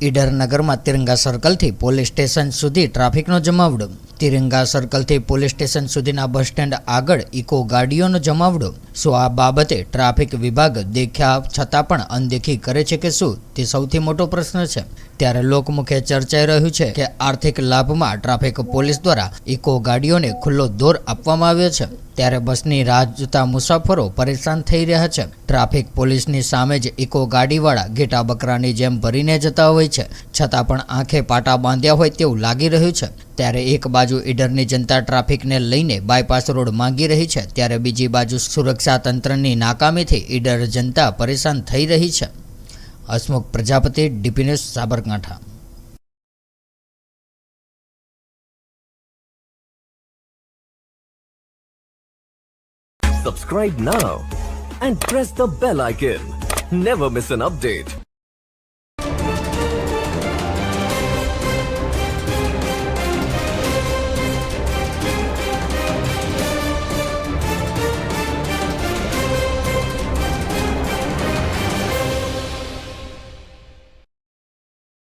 ઈડર નગરમાં તિરંગા સર્કલથી police station સુધી ટ્રાફિકનો જમાવડો. તિરંગા સર્કલથી police station સુધીના બસ સ્ટેન્ડ આગળ ઇકો ગાડીઓનો જમાવડો. શું આ બાબતે ટ્રાફિક વિભાગ દેખ્યા છતાં પણ અનદેખી કરે છે કે શું? તે સૌથી મોટો પ્રશ્ન છે. ત્યારે લોકમુખે ચર્ચાઈ રહ્યું છે કે આર્થિક લાભમાં ટ્રાફિક પોલીસ દ્વારા ઇકો ગાડીઓને ખુલ્લો દોર આપવામાં આવ્યો છે. ત્યારે બસની રાહ જોતા મુસાફરો પરેશાન થઈ રહ્યા છે. ટ્રાફિક પોલીસની સામે જ ઇકો ગાડીવાળા ઘેટા બકરાની જેમ ભરીને જતા હોય છે. છતાં પણ આંખે પાટા બાંધ્યા હોય તેવું લાગી રહ્યું છે. ત્યારે એક બાજુ ઈડરની જનતા ટ્રાફિકને લઈને બાયપાસ રોડ માંગી રહી છે, ત્યારે બીજી બાજુ સુરક્ષા તંત્રની નાકામીથી ઈડર જનતા પરેશાન થઈ રહી છે Hasmukh Prajapati, DP Sabarkantha Subscribe now and press the bell icon. Never miss an update.